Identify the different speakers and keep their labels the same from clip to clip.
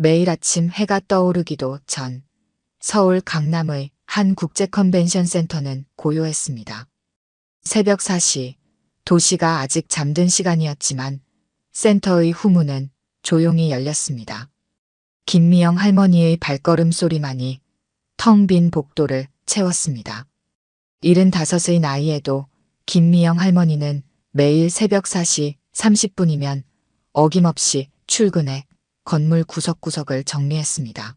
Speaker 1: 매일 아침 해가 떠오르기도 전 서울 강남의 한 국제 컨벤션 센터는 고요했습니다. 새벽 4시 도시가 아직 잠든 시간이었지만 센터의 후문은 조용히 열렸습니다. 김미영 할머니의 발걸음 소리만이 텅 빈 복도를 채웠습니다. 75의 나이에도 김미영 할머니는 매일 새벽 4시 30분이면 어김없이 출근해 건물 구석구석을 정리했습니다.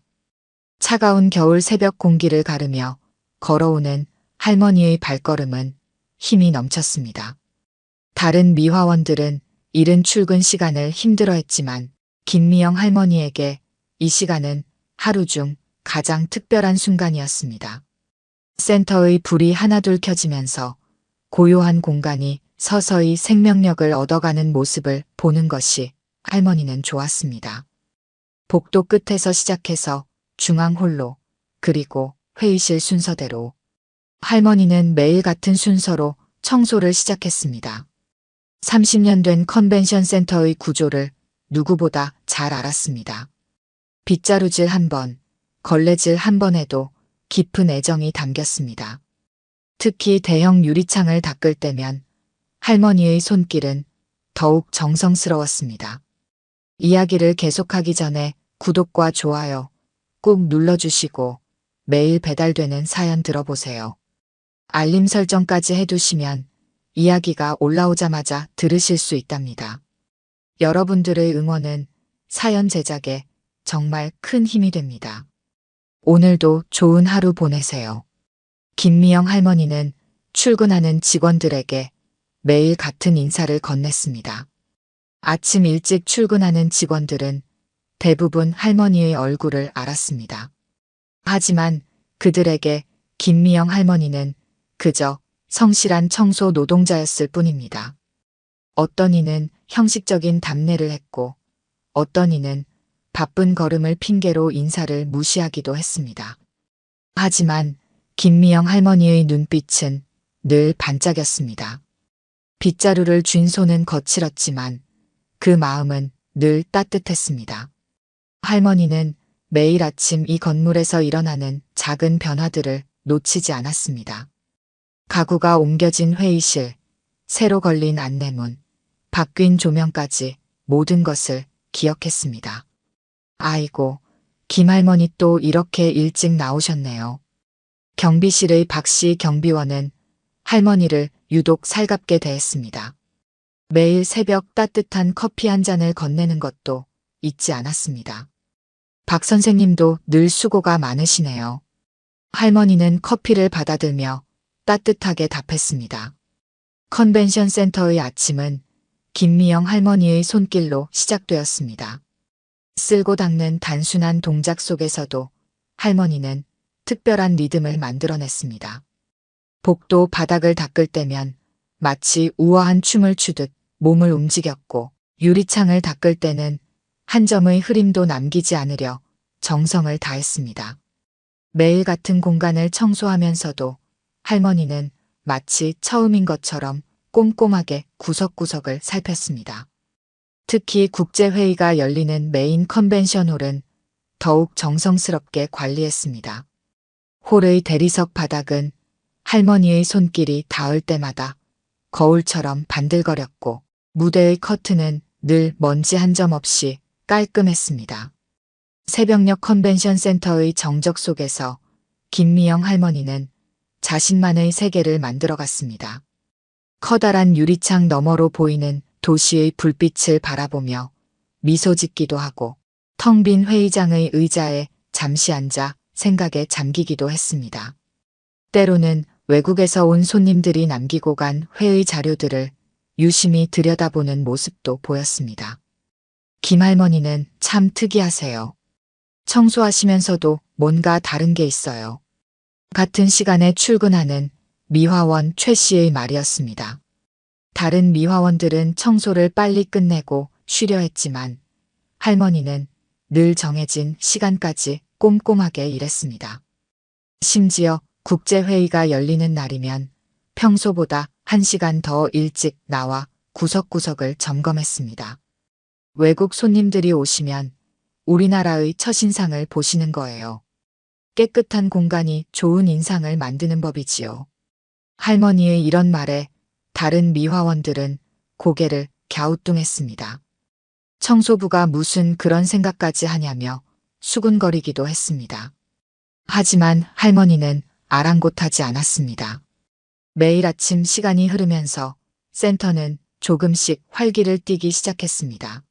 Speaker 1: 차가운 겨울 새벽 공기를 가르며 걸어오는 할머니의 발걸음은 힘이 넘쳤습니다. 다른 미화원들은 이른 출근 시간을 힘들어했지만 김미영 할머니에게 이 시간은 하루 중 가장 특별한 순간이었습니다. 센터의 불이 하나둘 켜지면서 고요한 공간이 서서히 생명력을 얻어가는 모습을 보는 것이 할머니는 좋았습니다. 복도 끝에서 시작해서 중앙홀로 그리고 회의실 순서대로 할머니는 매일 같은 순서로 청소를 시작했습니다. 30년 된 컨벤션 센터의 구조를 누구보다 잘 알았습니다. 빗자루질 한 번, 걸레질 한 번에도 깊은 애정이 담겼습니다. 특히 대형 유리창을 닦을 때면 할머니의 손길은 더욱 정성스러웠습니다. 이야기를 계속하기 전에 구독과 좋아요 꾹 눌러주시고 매일 배달되는 사연 들어보세요. 알림 설정까지 해두시면 이야기가 올라오자마자 들으실 수 있답니다. 여러분들의 응원은 사연 제작에 정말 큰 힘이 됩니다. 오늘도 좋은 하루 보내세요. 김미영 할머니는 출근하는 직원들에게 매일 같은 인사를 건넸습니다. 아침 일찍 출근하는 직원들은 대부분 할머니의 얼굴을 알았습니다. 하지만 그들에게 김미영 할머니는 그저 성실한 청소 노동자였을 뿐입니다. 어떤 이는 형식적인 답례를 했고 어떤 이는 바쁜 걸음을 핑계로 인사를 무시하기도 했습니다. 하지만 김미영 할머니의 눈빛은 늘 반짝였습니다. 빗자루를 쥔 손은 거칠었지만 그 마음은 늘 따뜻했습니다. 할머니는 매일 아침 이 건물에서 일어나는 작은 변화들을 놓치지 않았습니다. 가구가 옮겨진 회의실, 새로 걸린 안내문, 바뀐 조명까지 모든 것을 기억했습니다. 아이고, 김할머니 또 이렇게 일찍 나오셨네요. 경비실의 박씨 경비원은 할머니를 유독 살갑게 대했습니다. 매일 새벽 따뜻한 커피 한 잔을 건네는 것도 잊지 않았습니다. 박 선생님도 늘 수고가 많으시네요. 할머니는 커피를 받아들며 따뜻하게 답했습니다. 컨벤션 센터의 아침은 김미영 할머니의 손길로 시작되었습니다. 쓸고 닦는 단순한 동작 속에서도 할머니는 특별한 리듬을 만들어냈습니다. 복도 바닥을 닦을 때면 마치 우아한 춤을 추듯 몸을 움직였고 유리창을 닦을 때는 한 점의 흐림도 남기지 않으려 정성을 다했습니다. 매일 같은 공간을 청소하면서도 할머니는 마치 처음인 것처럼 꼼꼼하게 구석구석을 살폈습니다. 특히 국제회의가 열리는 메인 컨벤션 홀은 더욱 정성스럽게 관리했습니다. 홀의 대리석 바닥은 할머니의 손길이 닿을 때마다 거울처럼 반들거렸고 무대의 커튼은 늘 먼지 한 점 없이 깔끔했습니다. 새벽녘 컨벤션 센터의 정적 속에서 김미영 할머니는 자신만의 세계를 만들어갔습니다. 커다란 유리창 너머로 보이는 도시의 불빛을 바라보며 미소 짓기도 하고 텅 빈 회의장의 의자에 잠시 앉아 생각에 잠기기도 했습니다. 때로는 외국에서 온 손님들이 남기고 간 회의 자료들을 유심히 들여다보는 모습도 보였습니다. 김할머니는 참 특이하세요. 청소하시면서도 뭔가 다른 게 있어요. 같은 시간에 출근하는 미화원 최 씨의 말이었습니다. 다른 미화원들은 청소를 빨리 끝내고 쉬려 했지만 할머니는 늘 정해진 시간까지 꼼꼼하게 일했습니다. 심지어 국제회의가 열리는 날이면 평소보다 1시간 더 일찍 나와 구석구석을 점검했습니다. 외국 손님들이 오시면 우리나라의 첫인상을 보시는 거예요. 깨끗한 공간이 좋은 인상을 만드는 법이지요. 할머니의 이런 말에 다른 미화원들은 고개를 갸우뚱했습니다. 청소부가 무슨 그런 생각까지 하냐며 수군거리기도 했습니다. 하지만 할머니는 아랑곳하지 않았습니다. 매일 아침 시간이 흐르면서 센터는 조금씩 활기를 띠기 시작했습니다.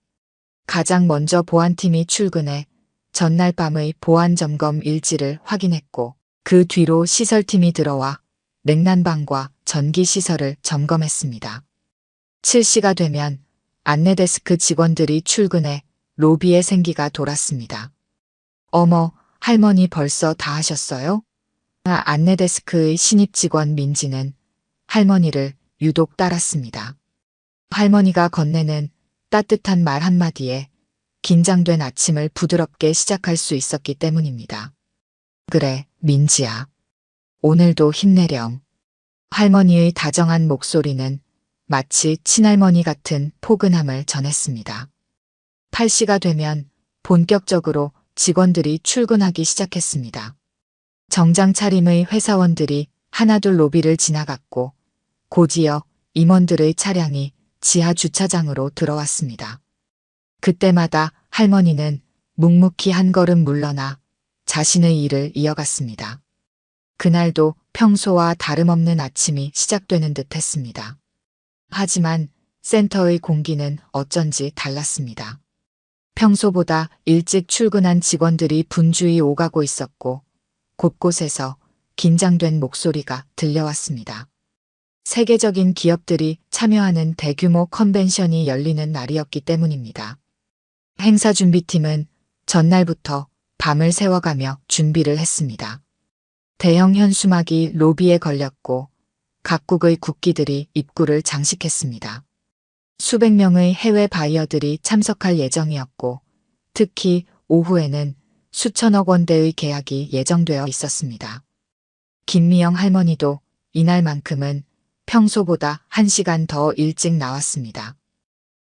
Speaker 1: 가장 먼저 보안팀이 출근해 전날 밤의 보안 점검 일지를 확인했고 그 뒤로 시설팀이 들어와 냉난방과 전기 시설을 점검했습니다. 7시가 되면 안내데스크 직원들이 출근해 로비에 생기가 돌았습니다. 어머, 할머니 벌써 다 하셨어요? 아, 안내데스크의 신입 직원 민지는 할머니를 유독 따랐습니다. 할머니가 건네는 따뜻한 말 한마디에 긴장된 아침을 부드럽게 시작할 수 있었기 때문입니다. 그래, 민지야. 오늘도 힘내렴. 할머니의 다정한 목소리는 마치 친할머니 같은 포근함을 전했습니다. 8시가 되면 본격적으로 직원들이 출근하기 시작했습니다. 정장 차림의 회사원들이 하나둘 로비를 지나갔고 곧이어 임원들의 차량이 지하 주차장으로 들어왔습니다. 그때마다 할머니는 묵묵히 한 걸음 물러나 자신의 일을 이어갔습니다. 그날도 평소와 다름없는 아침이 시작되는 듯 했습니다. 하지만 센터의 공기는 어쩐지 달랐습니다. 평소보다 일찍 출근한 직원들이 분주히 오가고 있었고 곳곳에서 긴장된 목소리가 들려왔습니다. 세계적인 기업들이 참여하는 대규모 컨벤션이 열리는 날이었기 때문입니다. 행사 준비팀은 전날부터 밤을 새워가며 준비를 했습니다. 대형 현수막이 로비에 걸렸고 각국의 국기들이 입구를 장식했습니다. 수백 명의 해외 바이어들이 참석할 예정이었고 특히 오후에는 수천억 원대의 계약이 예정되어 있었습니다. 김미영 할머니도 이날만큼은 평소보다 1시간 더 일찍 나왔습니다.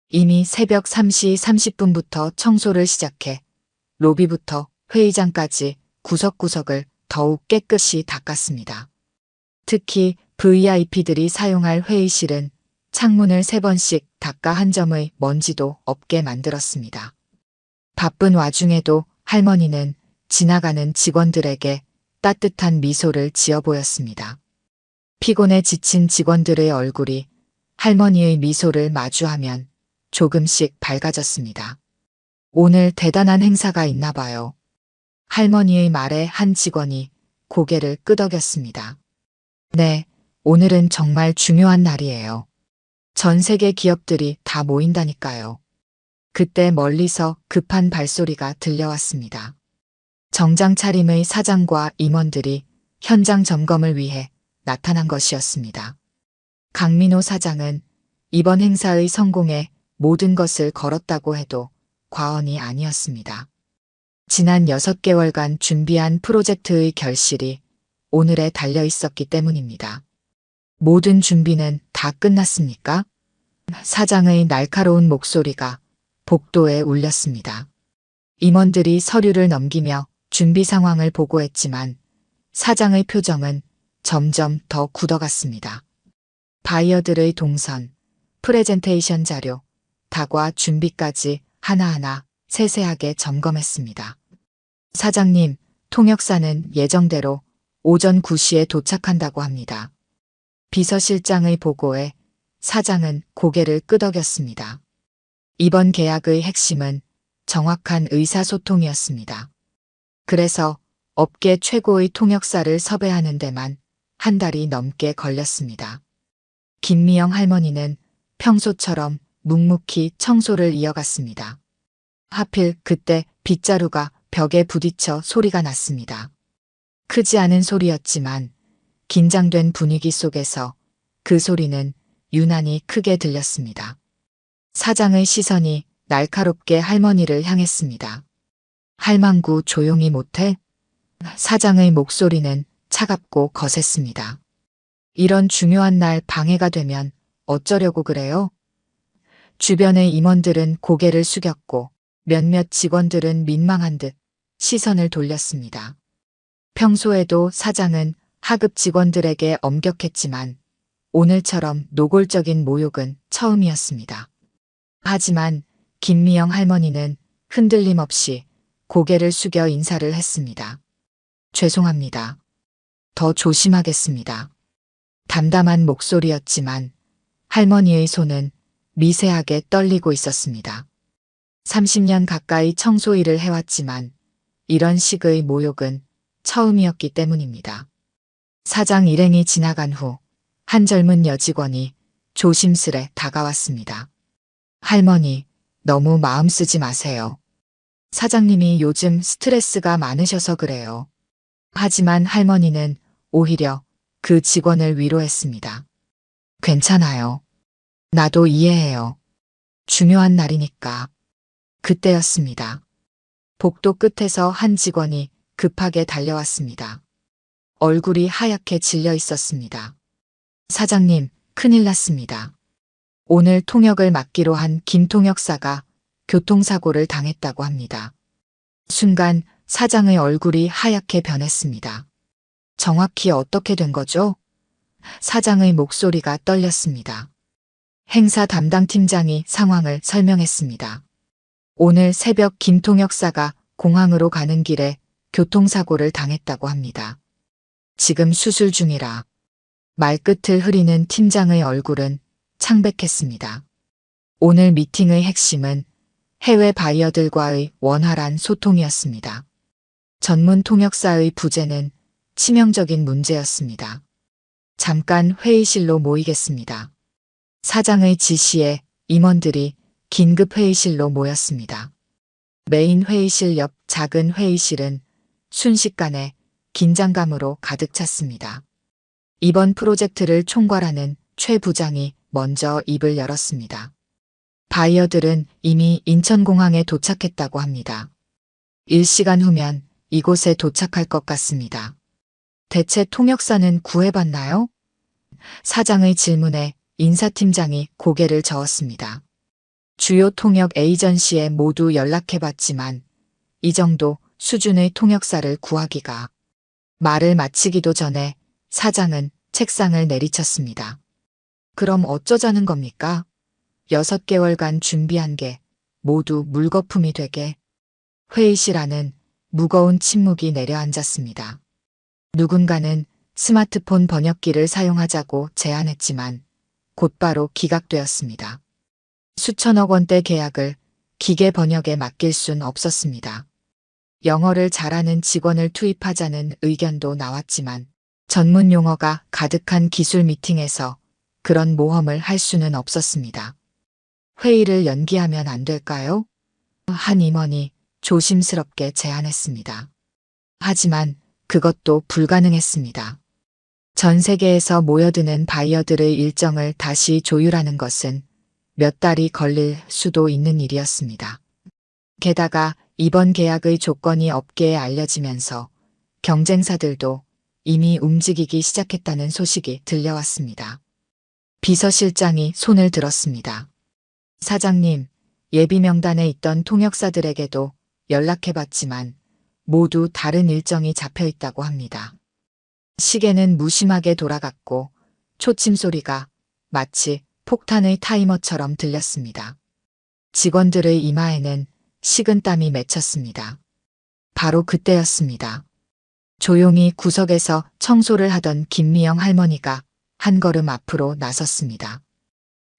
Speaker 1: 이미 새벽 3시 30분부터 청소를 시작해 로비부터 회의장까지 구석구석을 더욱 깨끗이 닦았습니다. 특히 VIP들이 사용할 회의실은 창문을 세 번씩 닦아 한 점의 먼지도 없게 만들었습니다. 바쁜 와중에도 할머니는 지나가는 직원들에게 따뜻한 미소를 지어 보였습니다. 피곤에 지친 직원들의 얼굴이 할머니의 미소를 마주하면 조금씩 밝아졌습니다. 오늘 대단한 행사가 있나 봐요. 할머니의 말에 한 직원이 고개를 끄덕였습니다. 네, 오늘은 정말 중요한 날이에요. 전 세계 기업들이 다 모인다니까요. 그때 멀리서 급한 발소리가 들려왔습니다. 정장 차림의 사장과 임원들이 현장 점검을 위해 나타난 것이었습니다. 강민호 사장은 이번 행사의 성공에 모든 것을 걸었다고 해도 과언이 아니었습니다. 지난 6개월간 준비한 프로젝트의 결실이 오늘에 달려 있었기 때문입니다. 모든 준비는 다 끝났습니까? 사장의 날카로운 목소리가 복도에 울렸습니다. 임원들이 서류를 넘기며 준비 상황을 보고했지만 사장의 표정은 점점 더 굳어갔습니다. 바이어들의 동선, 프레젠테이션 자료, 다과 준비까지 하나하나 세세하게 점검했습니다. 사장님, 통역사는 예정대로 오전 9시에 도착한다고 합니다. 비서실장의 보고에 사장은 고개를 끄덕였습니다. 이번 계약의 핵심은 정확한 의사소통이었습니다. 그래서 업계 최고의 통역사를 섭외하는 데만 한 달이 넘게 걸렸습니다. 김미영 할머니는 평소처럼 묵묵히 청소를 이어갔습니다. 하필 그때 빗자루가 벽에 부딪혀 소리가 났습니다. 크지 않은 소리였지만 긴장된 분위기 속에서 그 소리는 유난히 크게 들렸습니다. 사장의 시선이 날카롭게 할머니를 향했습니다. 할망구 조용히 못해? 사장의 목소리는 차갑고 거셌습니다. 이런 중요한 날 방해가 되면 어쩌려고 그래요? 주변의 임원들은 고개를 숙였고 몇몇 직원들은 민망한 듯 시선을 돌렸습니다. 평소에도 사장은 하급 직원들에게 엄격했지만 오늘처럼 노골적인 모욕은 처음이었습니다. 하지만 김미영 할머니는 흔들림 없이 고개를 숙여 인사를 했습니다. 죄송합니다. 더 조심하겠습니다. 담담한 목소리였지만 할머니의 손은 미세하게 떨리고 있었습니다. 30년 가까이 청소 일을 해왔지만 이런 식의 모욕은 처음이었기 때문입니다. 사장 일행이 지나간 후 한 젊은 여직원이 조심스레 다가왔습니다. 할머니, 너무 마음 쓰지 마세요. 사장님이 요즘 스트레스가 많으셔서 그래요. 하지만 할머니는 오히려 그 직원을 위로했습니다. 괜찮아요. 나도 이해해요. 중요한 날이니까. 그때였습니다. 복도 끝에서 한 직원이 급하게 달려왔습니다. 얼굴이 하얗게 질려 있었습니다. 사장님, 큰일 났습니다. 오늘 통역을 맡기로 한 김통역사가 교통사고를 당했다고 합니다. 순간 사장의 얼굴이 하얗게 변했습니다. 정확히 어떻게 된 거죠? 사장의 목소리가 떨렸습니다. 행사 담당 팀장이 상황을 설명했습니다. 오늘 새벽 김통역사가 공항으로 가는 길에 교통사고를 당했다고 합니다. 지금 수술 중이라 말끝을 흐리는 팀장의 얼굴은 창백했습니다. 오늘 미팅의 핵심은 해외 바이어들과의 원활한 소통이었습니다. 전문 통역사의 부재는 치명적인 문제였습니다. 잠깐 회의실로 모이겠습니다. 사장의 지시에 임원들이 긴급 회의실로 모였습니다. 메인 회의실 옆 작은 회의실은 순식간에 긴장감으로 가득 찼습니다. 이번 프로젝트를 총괄하는 최 부장이 먼저 입을 열었습니다. 바이어들은 이미 인천공항에 도착했다고 합니다. 1시간 후면 이곳에 도착할 것 같습니다. 대체 통역사는 구해봤나요? 사장의 질문에 인사팀장이 고개를 저었습니다. 주요 통역 에이전시에 모두 연락해봤지만 이 정도 수준의 통역사를 구하기가 말을 마치기도 전에 사장은 책상을 내리쳤습니다. 그럼 어쩌자는 겁니까? 여섯 개월간 준비한 게 모두 물거품이 되게 회의실 안은 무거운 침묵이 내려앉았습니다. 누군가는 스마트폰 번역기를 사용하자고 제안했지만 곧바로 기각되었습니다. 수천억 원대 계약을 기계 번역에 맡길 순 없었습니다. 영어를 잘하는 직원을 투입하자는 의견도 나왔지만 전문 용어가 가득한 기술 미팅에서 그런 모험을 할 수는 없었습니다. 회의를 연기하면 안 될까요? 한 임원이 조심스럽게 제안했습니다. 하지만 그것도 불가능했습니다. 전 세계에서 모여드는 바이어들의 일정을 다시 조율하는 것은 몇 달이 걸릴 수도 있는 일이었습니다. 게다가 이번 계약의 조건이 업계에 알려지면서 경쟁사들도 이미 움직이기 시작했다는 소식이 들려왔습니다. 비서실장이 손을 들었습니다. 사장님, 예비 명단에 있던 통역사들에게도 연락해봤지만 모두 다른 일정이 잡혀 있다고 합니다. 시계는 무심하게 돌아갔고 초침 소리가 마치 폭탄의 타이머처럼 들렸습니다. 직원들의 이마에는 식은땀이 맺혔습니다. 바로 그때였습니다. 조용히 구석에서 청소를 하던 김미영 할머니가 한 걸음 앞으로 나섰습니다.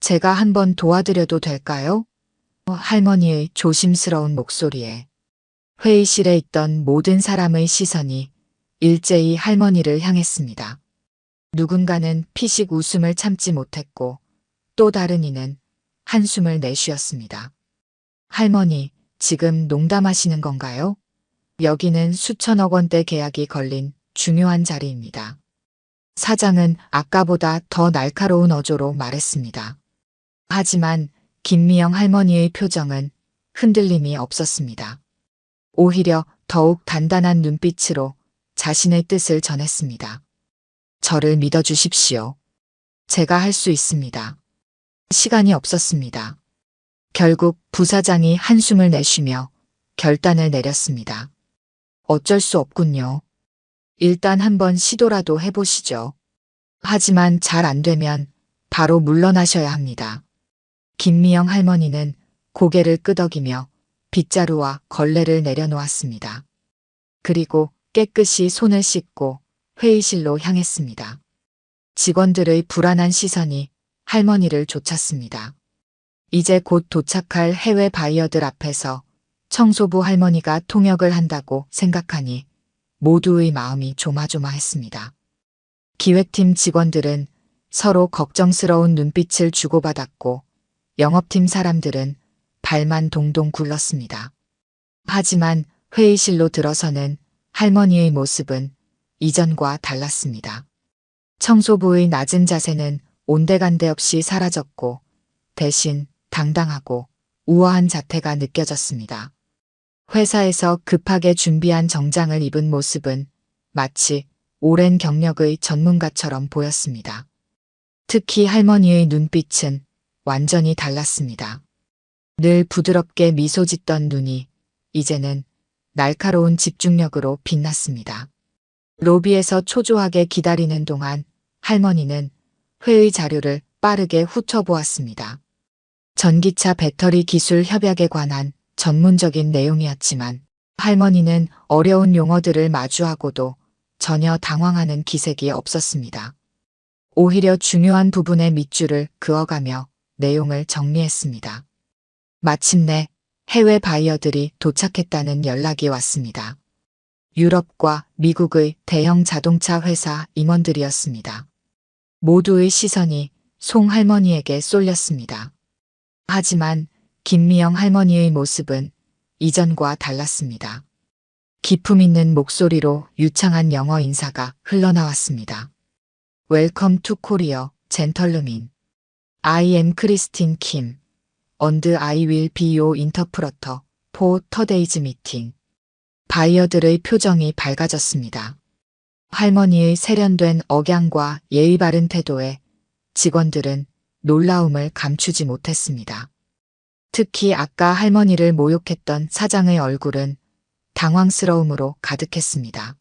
Speaker 1: 제가 한번 도와드려도 될까요? 할머니의 조심스러운 목소리에 회의실에 있던 모든 사람의 시선이 일제히 할머니를 향했습니다. 누군가는 피식 웃음을 참지 못했고 또 다른 이는 한숨을 내쉬었습니다. 할머니, 지금 농담하시는 건가요? 여기는 수천억 원대 계약이 걸린 중요한 자리입니다. 사장은 아까보다 더 날카로운 어조로 말했습니다. 하지만 김미영 할머니의 표정은 흔들림이 없었습니다. 오히려 더욱 단단한 눈빛으로 자신의 뜻을 전했습니다. 저를 믿어주십시오. 제가 할 수 있습니다. 시간이 없었습니다. 결국 부사장이 한숨을 내쉬며 결단을 내렸습니다. 어쩔 수 없군요. 일단 한번 시도라도 해보시죠. 하지만 잘 안 되면 바로 물러나셔야 합니다. 김미영 할머니는 고개를 끄덕이며 빗자루와 걸레를 내려놓았습니다. 그리고 깨끗이 손을 씻고 회의실로 향했습니다. 직원들의 불안한 시선이 할머니를 쫓았습니다. 이제 곧 도착할 해외 바이어들 앞에서 청소부 할머니가 통역을 한다고 생각하니 모두의 마음이 조마조마했습니다. 기획팀 직원들은 서로 걱정스러운 눈빛을 주고받았고 영업팀 사람들은 발만 동동 굴렀습니다. 하지만 회의실로 들어서는 할머니의 모습은 이전과 달랐습니다. 청소부의 낮은 자세는 온데간데 없이 사라졌고 대신 당당하고 우아한 자태가 느껴졌습니다. 회사에서 급하게 준비한 정장을 입은 모습은 마치 오랜 경력의 전문가처럼 보였습니다. 특히 할머니의 눈빛은 완전히 달랐습니다. 늘 부드럽게 미소 짓던 눈이 이제는 날카로운 집중력으로 빛났습니다. 로비에서 초조하게 기다리는 동안 할머니는 회의 자료를 빠르게 훑어보았습니다. 전기차 배터리 기술 협약에 관한 전문적인 내용이었지만 할머니는 어려운 용어들을 마주하고도 전혀 당황하는 기색이 없었습니다. 오히려 중요한 부분의 밑줄을 그어가며 내용을 정리했습니다. 마침내 해외 바이어들이 도착했다는 연락이 왔습니다. 유럽과 미국의 대형 자동차 회사 임원들이었습니다. 모두의 시선이 송 할머니에게 쏠렸습니다. 하지만 김미영 할머니의 모습은 이전과 달랐습니다. 기품 있는 목소리로 유창한 영어 인사가 흘러나왔습니다. 웰컴 투 코리어 젠털루민. Am 크리스틴 킴. 언드 will be your interpreter for today's meeting. 바이어들의 표정이 밝아졌습니다. 할머니의 세련된 억양과 예의 바른 태도에 직원들은 놀라움을 감추지 못했습니다. 특히 아까 할머니를 모욕했던 사장의 얼굴은 당황스러움으로 가득했습니다.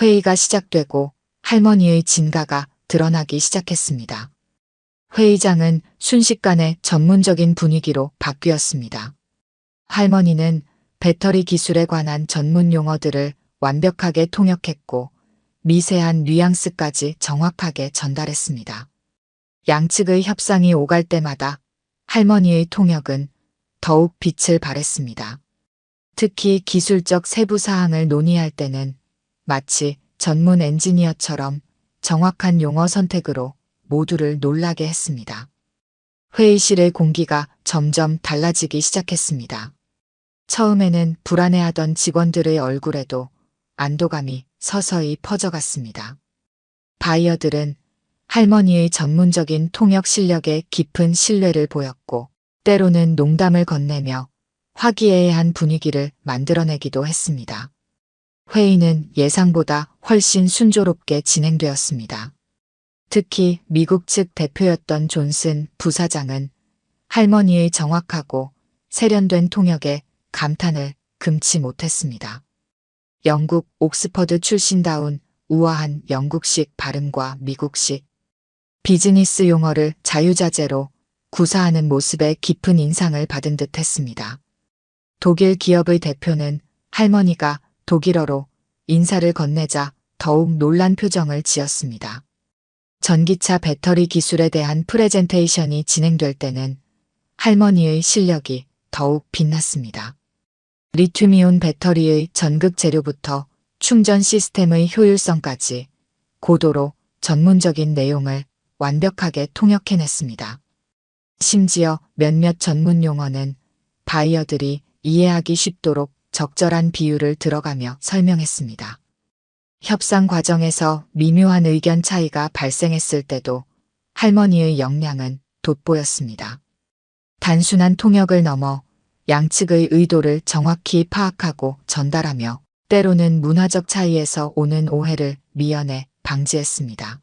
Speaker 1: 회의가 시작되고 할머니의 진가가 드러나기 시작했습니다. 회의장은 순식간에 전문적인 분위기로 바뀌었습니다. 할머니는 배터리 기술에 관한 전문 용어들을 완벽하게 통역했고 미세한 뉘앙스까지 정확하게 전달했습니다. 양측의 협상이 오갈 때마다 할머니의 통역은 더욱 빛을 발했습니다. 특히 기술적 세부 사항을 논의할 때는 마치 전문 엔지니어처럼 정확한 용어 선택으로 모두를 놀라게 했습니다. 회의실의 공기가 점점 달라지기 시작했습니다. 처음에는 불안해하던 직원들의 얼굴에도 안도감이 서서히 퍼져갔습니다. 바이어들은 할머니의 전문적인 통역 실력에 깊은 신뢰를 보였고 때로는 농담을 건네며 화기애애한 분위기를 만들어내기도 했습니다. 회의는 예상보다 훨씬 순조롭게 진행되었습니다. 특히 미국 측 대표였던 존슨 부사장은 할머니의 정확하고 세련된 통역에 감탄을 금치 못했습니다. 영국 옥스퍼드 출신다운 우아한 영국식 발음과 미국식 비즈니스 용어를 자유자재로 구사하는 모습에 깊은 인상을 받은 듯 했습니다. 독일 기업의 대표는 할머니가 독일어로 인사를 건네자 더욱 놀란 표정을 지었습니다. 전기차 배터리 기술에 대한 프레젠테이션이 진행될 때는 할머니의 실력이 더욱 빛났습니다. 리튬이온 배터리의 전극 재료부터 충전 시스템의 효율성까지 고도로 전문적인 내용을 완벽하게 통역해냈습니다. 심지어 몇몇 전문 용어는 바이어들이 이해하기 쉽도록 적절한 비유를 들어가며 설명했습니다. 협상 과정에서 미묘한 의견 차이가 발생했을 때도 할머니의 역량은 돋보였습니다. 단순한 통역을 넘어 양측의 의도를 정확히 파악하고 전달하며 때로는 문화적 차이에서 오는 오해를 미연에 방지했습니다.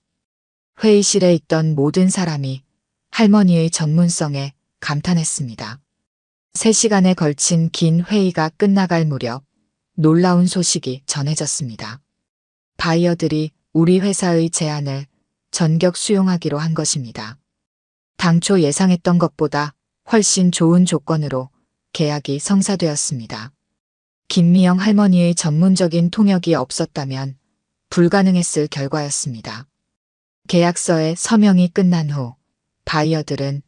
Speaker 1: 회의실에 있던 모든 사람이 할머니의 전문성에 감탄했습니다. 3시간에 걸친 긴 회의가 끝나갈 무렵 놀라운 소식이 전해졌습니다. 바이어들이 우리 회사의 제안을 전격 수용하기로 한 것입니다. 당초 예상했던 것보다 훨씬 좋은 조건으로 계약이 성사되었습니다. 김미영 할머니의 전문적인 통역이 없었다면 불가능했을 결과였습니다. 계약서에 서명이 끝난 후 바이어들은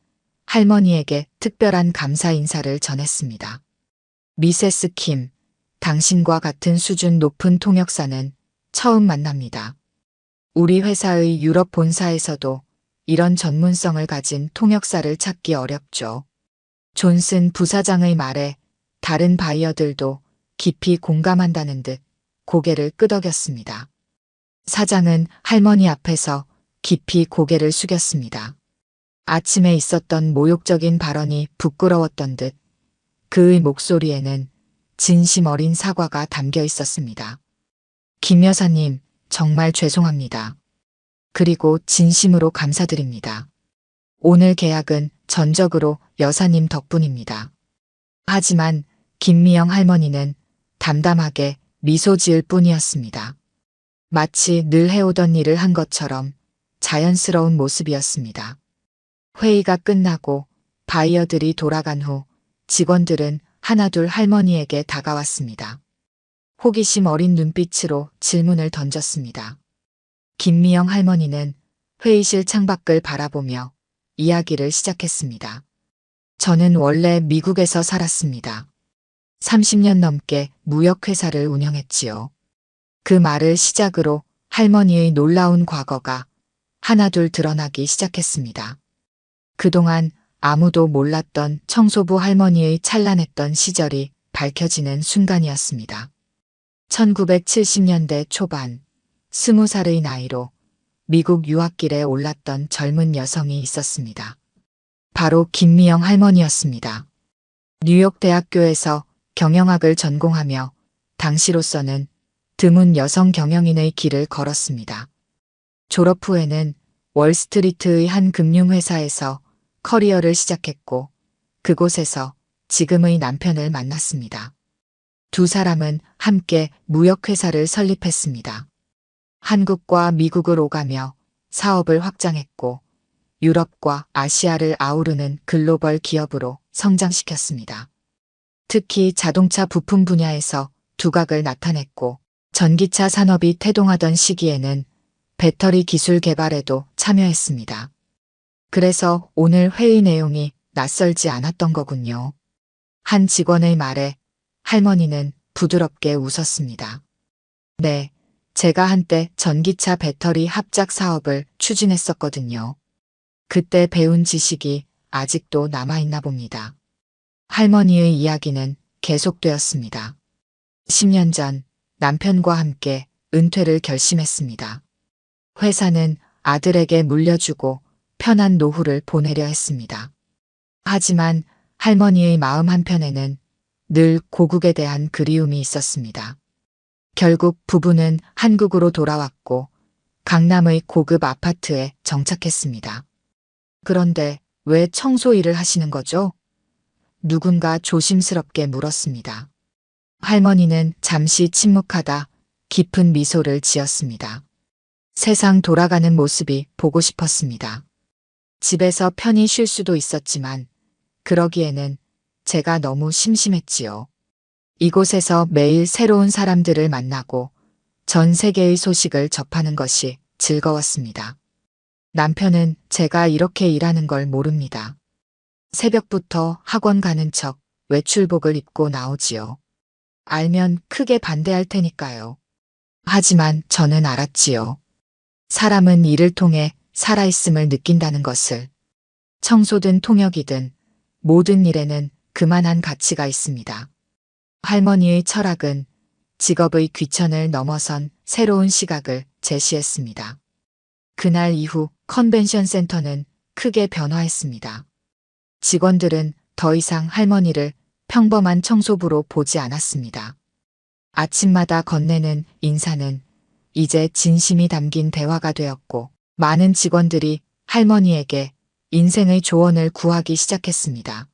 Speaker 1: 할머니에게 특별한 감사 인사를 전했습니다. 미세스 킴, 당신과 같은 수준 높은 통역사는 처음 만납니다. 우리 회사의 유럽 본사에서도 이런 전문성을 가진 통역사를 찾기 어렵죠. 존슨 부사장의 말에 다른 바이어들도 깊이 공감한다는 듯 고개를 끄덕였습니다. 사장은 할머니 앞에서 깊이 고개를 숙였습니다. 아침에 있었던 모욕적인 발언이 부끄러웠던 듯 그의 목소리에는 진심 어린 사과가 담겨 있었습니다. 김 여사님, 정말 죄송합니다. 그리고 진심으로 감사드립니다. 오늘 계약은 전적으로 여사님 덕분입니다. 하지만 김미영 할머니는 담담하게 미소 지을 뿐이었습니다. 마치 늘 해오던 일을 한 것처럼 자연스러운 모습이었습니다. 회의가 끝나고 바이어들이 돌아간 후 직원들은 하나둘 할머니에게 다가왔습니다. 호기심 어린 눈빛으로 질문을 던졌습니다. 김미영 할머니는 회의실 창밖을 바라보며 이야기를 시작했습니다. 저는 원래 미국에서 살았습니다. 30년 넘게 무역회사를 운영했지요. 그 말을 시작으로 할머니의 놀라운 과거가 하나둘 드러나기 시작했습니다. 그동안 아무도 몰랐던 청소부 할머니의 찬란했던 시절이 밝혀지는 순간이었습니다. 1970년대 초반, 스무 살의 나이로 미국 유학길에 올랐던 젊은 여성이 있었습니다. 바로 김미영 할머니였습니다. 뉴욕 대학교에서 경영학을 전공하며 당시로서는 드문 여성 경영인의 길을 걸었습니다. 졸업 후에는 월스트리트의 한 금융회사에서 커리어를 시작했고 그곳에서 지금의 남편을 만났습니다. 두 사람은 함께 무역회사를 설립했습니다. 한국과 미국을 오가며 사업을 확장했고 유럽과 아시아를 아우르는 글로벌 기업으로 성장시켰습니다. 특히 자동차 부품 분야에서 두각을 나타냈고 전기차 산업이 태동하던 시기에는 배터리 기술 개발에도 참여했습니다. 그래서 오늘 회의 내용이 낯설지 않았던 거군요. 한 직원의 말에 할머니는 부드럽게 웃었습니다. 네, 제가 한때 전기차 배터리 합작 사업을 추진했었거든요. 그때 배운 지식이 아직도 남아있나 봅니다. 할머니의 이야기는 계속되었습니다. 10년 전 남편과 함께 은퇴를 결심했습니다. 회사는 아들에게 물려주고 편한 노후를 보내려 했습니다. 하지만 할머니의 마음 한편에는 늘 고국에 대한 그리움이 있었습니다. 결국 부부는 한국으로 돌아왔고 강남의 고급 아파트에 정착했습니다. 그런데 왜 청소 일을 하시는 거죠? 누군가 조심스럽게 물었습니다. 할머니는 잠시 침묵하다 깊은 미소를 지었습니다. 세상 돌아가는 모습이 보고 싶었습니다. 집에서 편히 쉴 수도 있었지만 그러기에는 제가 너무 심심했지요. 이곳에서 매일 새로운 사람들을 만나고 전 세계의 소식을 접하는 것이 즐거웠습니다. 남편은 제가 이렇게 일하는 걸 모릅니다. 새벽부터 학원 가는 척 외출복을 입고 나오지요. 알면 크게 반대할 테니까요. 하지만 저는 알았지요. 사람은 일을 통해 살아있음을 느낀다는 것을. 청소든 통역이든 모든 일에는 그만한 가치가 있습니다. 할머니의 철학은 직업의 귀천을 넘어선 새로운 시각을 제시했습니다. 그날 이후 컨벤션 센터는 크게 변화했습니다. 직원들은 더 이상 할머니를 평범한 청소부로 보지 않았습니다. 아침마다 건네는 인사는 이제 진심이 담긴 대화가 되었고 많은 직원들이 할머니에게 인생의 조언을 구하기 시작했습니다.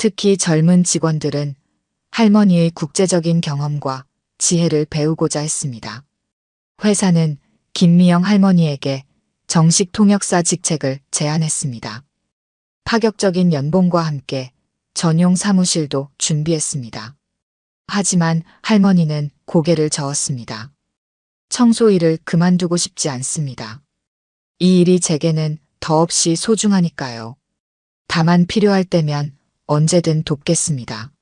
Speaker 1: 특히 젊은 직원들은 할머니의 국제적인 경험과 지혜를 배우고자 했습니다. 회사는 김미영 할머니에게 정식 통역사 직책을 제안했습니다. 파격적인 연봉과 함께 전용 사무실도 준비했습니다. 하지만 할머니는 고개를 저었습니다. 청소 일을 그만두고 싶지 않습니다. 이 일이 제게는 더없이 소중하니까요. 다만 필요할 때면 언제든 돕겠습니다.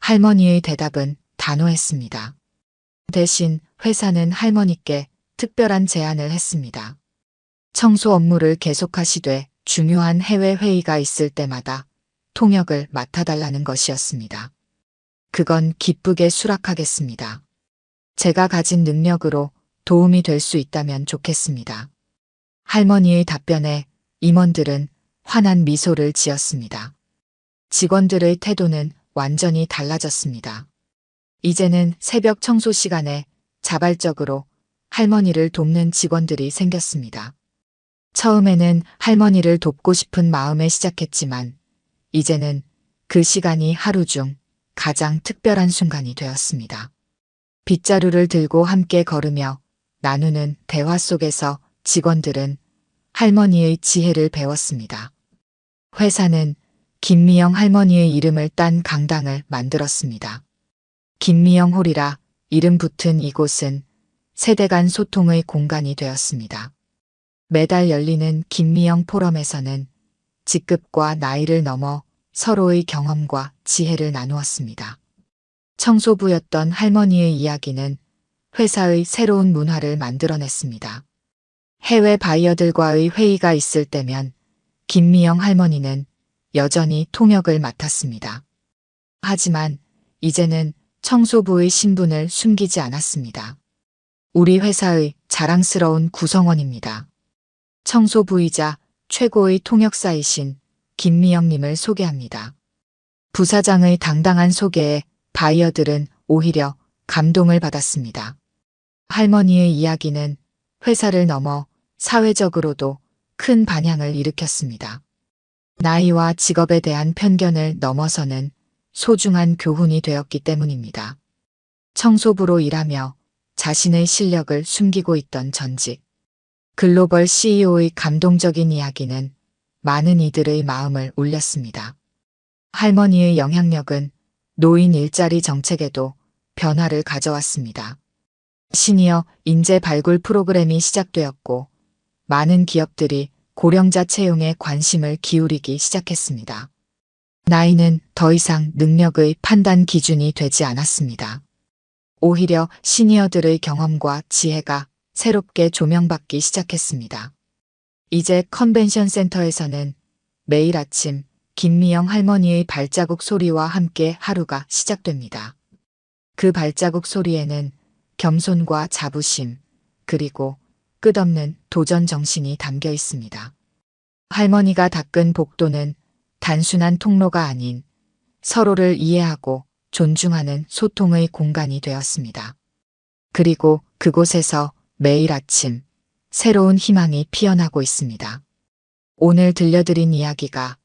Speaker 1: 할머니의 대답은 단호했습니다. 대신 회사는 할머니께 특별한 제안을 했습니다. 청소 업무를 계속하시되 중요한 해외 회의가 있을 때마다 통역을 맡아달라는 것이었습니다. 그건 기쁘게 수락하겠습니다. 제가 가진 능력으로 도움이 될 수 있다면 좋겠습니다. 할머니의 답변에 임원들은 환한 미소를 지었습니다. 직원들의 태도는 완전히 달라졌습니다. 이제는 새벽 청소 시간에 자발적으로 할머니를 돕는 직원들이 생겼습니다. 처음에는 할머니를 돕고 싶은 마음에 시작했지만 이제는 그 시간이 하루 중 가장 특별한 순간이 되었습니다. 빗자루를 들고 함께 걸으며 나누는 대화 속에서 직원들은 할머니의 지혜를 배웠습니다. 회사는 김미영 할머니의 이름을 딴 강당을 만들었습니다. 김미영 홀이라 이름 붙은 이곳은 세대 간 소통의 공간이 되었습니다. 매달 열리는 김미영 포럼에서는 직급과 나이를 넘어 서로의 경험과 지혜를 나누었습니다. 청소부였던 할머니의 이야기는 회사의 새로운 문화를 만들어냈습니다. 해외 바이어들과의 회의가 있을 때면 김미영 할머니는 여전히 통역을 맡았습니다. 하지만 이제는 청소부의 신분을 숨기지 않았습니다. 우리 회사의 자랑스러운 구성원입니다. 청소부이자 최고의 통역사이신 김미영님을 소개합니다. 부사장의 당당한 소개에 바이어들은 오히려 감동을 받았습니다. 할머니의 이야기는 회사를 넘어 사회적으로도 큰 반향을 일으켰습니다. 나이와 직업에 대한 편견을 넘어서는 소중한 교훈이 되었기 때문입니다. 청소부로 일하며 자신의 실력을 숨기고 있던 전직. 글로벌 CEO의 감동적인 이야기는 많은 이들의 마음을 울렸습니다. 할머니의 영향력은 노인 일자리 정책에도 변화를 가져왔습니다. 시니어 인재 발굴 프로그램이 시작되었고 많은 기업들이 고령자 채용에 관심을 기울이기 시작했습니다. 나이는 더 이상 능력의 판단 기준이 되지 않았습니다. 오히려 시니어들의 경험과 지혜가 새롭게 조명받기 시작했습니다. 이제 컨벤션 센터에서는 매일 아침 김미영 할머니의 발자국 소리와 함께 하루가 시작됩니다. 그 발자국 소리에는 겸손과 자부심, 그리고 끝없는 도전 정신이 담겨 있습니다. 할머니가 닦은 복도는 단순한 통로가 아닌 서로를 이해하고 존중하는 소통의 공간이 되었습니다. 그리고 그곳에서 매일 아침 새로운 희망이 피어나고 있습니다. 오늘 들려드린 이야기가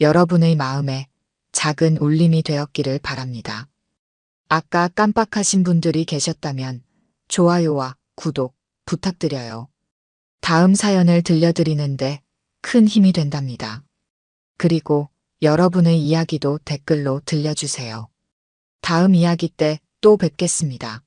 Speaker 1: 여러분의 마음에 작은 울림이 되었기를 바랍니다. 아까 깜빡하신 분들이 계셨다면 좋아요와 구독 부탁드려요. 다음 사연을 들려드리는데 큰 힘이 된답니다. 그리고 여러분의 이야기도 댓글로 들려주세요. 다음 이야기 때 또 뵙겠습니다.